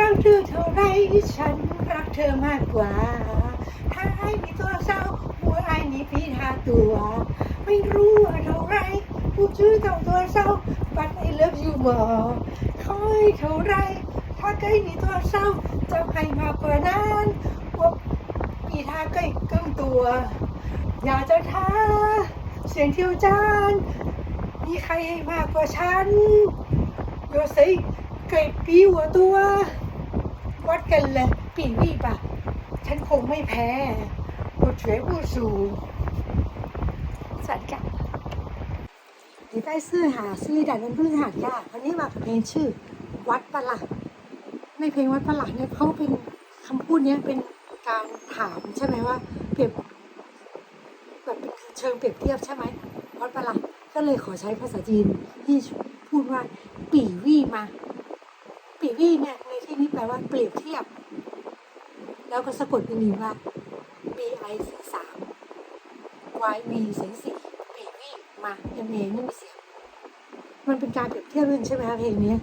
รักเธอเท่าไรฉันรักเธอมากกว่า ถ้าให้มีตัวเศร้าหัวไอ้นี่พี่ทาตัว ไม่รู้ว่าเท่าไรผู้ชื่อเท่าตัวเศร้า but I love you more คอยเท่าไรถ้าใกล้มีตัวเศร้าจะให้มากกว่านั้นว่าพี่ทาใกล้กึ่งตัว อยากจะท้าเสียงเที่ยวจานมีใครให้มากกว่าฉันโยสิเกิดปีหัวตัว วัดกันเลยปีวี่ปะฉันคงไม่แพ้ผู้ช่วยผู้สูสวัสดีค่ะ礼拜四หาซีดันวันพฤหัสค่ะวันนี้มากับเพลงชื่อ วัดประหลัดในเพลงวัดประหลัดเนี่ยเขาเป็นคำพูดเนี้ยเป็นการถามใช่ไหมว่า เปรียบแบบเป็นเชิงเปรียบเทียบใช่ไหมวัดประหลัดก็เลยขอใช้ภาษาจีนที่พูดว่า ปีวี่มา ปีวี่เนี่ยใน ที่นี้แปลว่าเปรียบเทียบ แล้วก็สะกดเป็นนีว่า B I สีสาม Y V เสียงสี่ปีวี่มา M A ไม่มีเสียง มันเป็นการเปรียบเทียบกันใช่ไหมคะเพลงนี้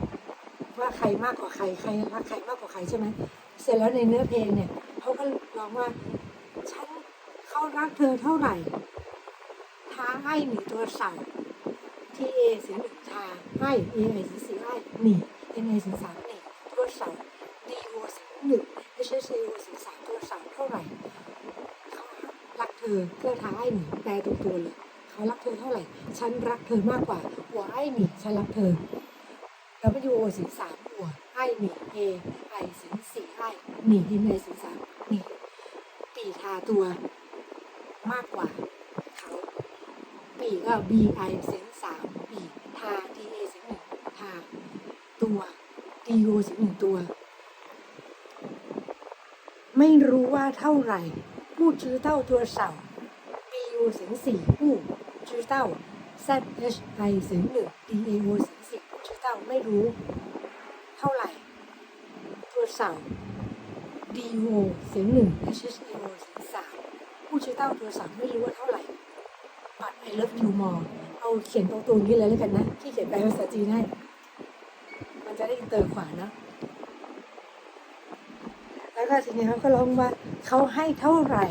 ว่าใครมากกว่าใครใครรักใครมากกว่าใครใช่ไหมเสร็จแล้วในเนื้อเพลงเนี่ยเขาก็ร้องว่าฉันเขารักเธอเท่าไหร่ท้าให้หนีตัวเสาที่เอเสียงหนึ่งทาให้เอไอสีสี่ให้หนีเอ็นไอสีสาม หนีตัวเสาดีโอสียงหนึ่งไม่ใช่ซีโอเสียงสามตัวสามเท่าไหร่เขารักเธอเพื่อท้าให้หนีแปลตรงตัวเลยเขารักเธอเท่าไหร่ ฉันรักเธอมากกว่าหัวไอ้หนีฉันรักเธอ W O เสียงสามหัวไอ้หนี A ไอสียงสี่ไอ้หนีเอ็นสียงสามหนีปีทาตัวมากกว่าเขาปีก็ B I เสียงสามปีทา T A เสียงหนึ่งทาตัว D O เสียงหนึ่งตัว ไม่รู้ว่าเท่าไหร่พูดชื่อเต้าตัวเสา B U เสียงสี่ผู้ชื่อเต้า Z H I เสียงหนึ่ง D A O เสียงสี่ชื่อเต้าไม่รู้ เท่าไหร่ ตัวเสา D O เสียงหนึ่ง H H A O เสียงสามผู้ชื่อเต้าตัวเสาไม่รู้ว่าเท่าไหร่บัตร I love you more เอาเขียนตรงตัวนี้เลยแล้วกันนะที่เขียนแปลภาษาจีนให้ มันจะได้อินเตอร์ขวานะ แล้วก็ทีนี้เขาก็ร้องว่าเขาให้เท่าไหร่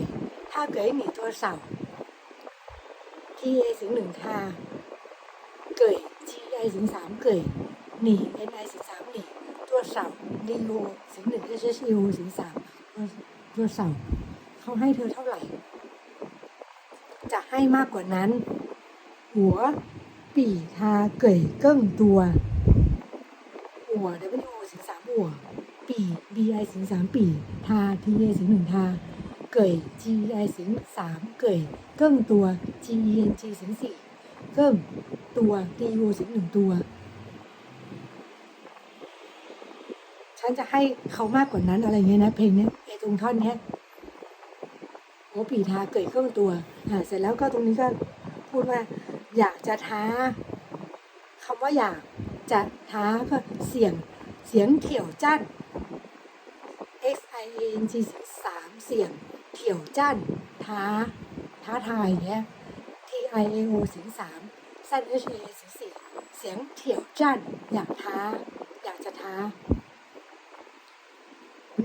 ถ้าเกิดหนีตัวเสาที่เอถึงหนึ่งท่าเกยที่ไอถึงสามเกยหนีเอ็นไอถึงสามหนีตัวเสาดีโอถึงหนึ่งเอชเอชโอถึงสามตัวตัวเสาเขาให้เธอเท่าไหร่ จะให้มากกว่านั้น หัว ปีทาเกยเกิ้งตัว หัว W ถึงสามหัวปี B I ถึงสามปีทา T A ถึงหนึ่งทา เกย G I ถึงสามเกยเกิ้งตัว G E N G ถึงสี่เกิ้งตัว D U ถึงหนึ่งตัว ฉันจะให้เขามากกว่านั้นอะไรเงี้ยนะ เพลงเนี้ยไอตรงท่อนเนี้ยโอปีทาเกิดเครื่องตัวอ่าเสร็จแล้วก็ตรงนี้ก็พูดว่าอยากจะท้าคำว่าอยาก จะท้าก็เสียง เสียงเถี่ยวจั้น X I A N G สามเสียง เถี่ยวจั้น ท้า ท้าทายเนี้ย T I A O เสียงสาม Z H A เสียงสี่เสียงเถี่ยวจั้น อยากท้า อยากจะท้า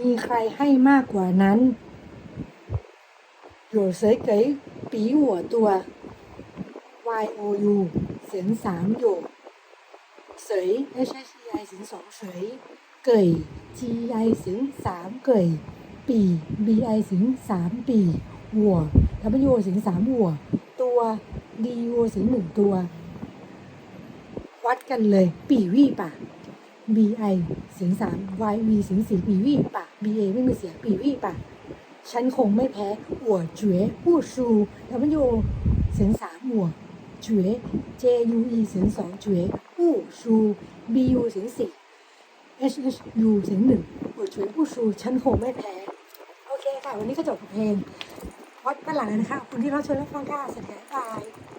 มีใครให้มากกว่านั้น 有谁给比我多？Y O U เสียงสาม有谁 H H E I เสียงสอง谁เกย G I เสียงสามเกยปี B I เสียงสามปีหัว W เสียงสามหัว ตัว D U เสียงหนึ่งตัว วัดกันเลย ปีวี่ปะ B I สียงสาม Y V สียงสี่ปีวี่ปะ B A ไม่มีเสียงปีวี่ปะฉันคงไม่แพ้หัวเจ๋วผู้ชูแล้วมันยู่เสียงสามหัว จ๋ว J U E เสียงสองเจ๋วผู้ชู B U เสียงสี่ H H U เสียงหนึ่งหัวเจ๋วผู้ชูชันคงไม่แพ้ โอเคค่ะ วันนี้ก็จบกับเพลงวัดกันหลังแล้วนะคะขอบคุณที่รับชมรับฟังค่ะสวัสดีค่ะบาย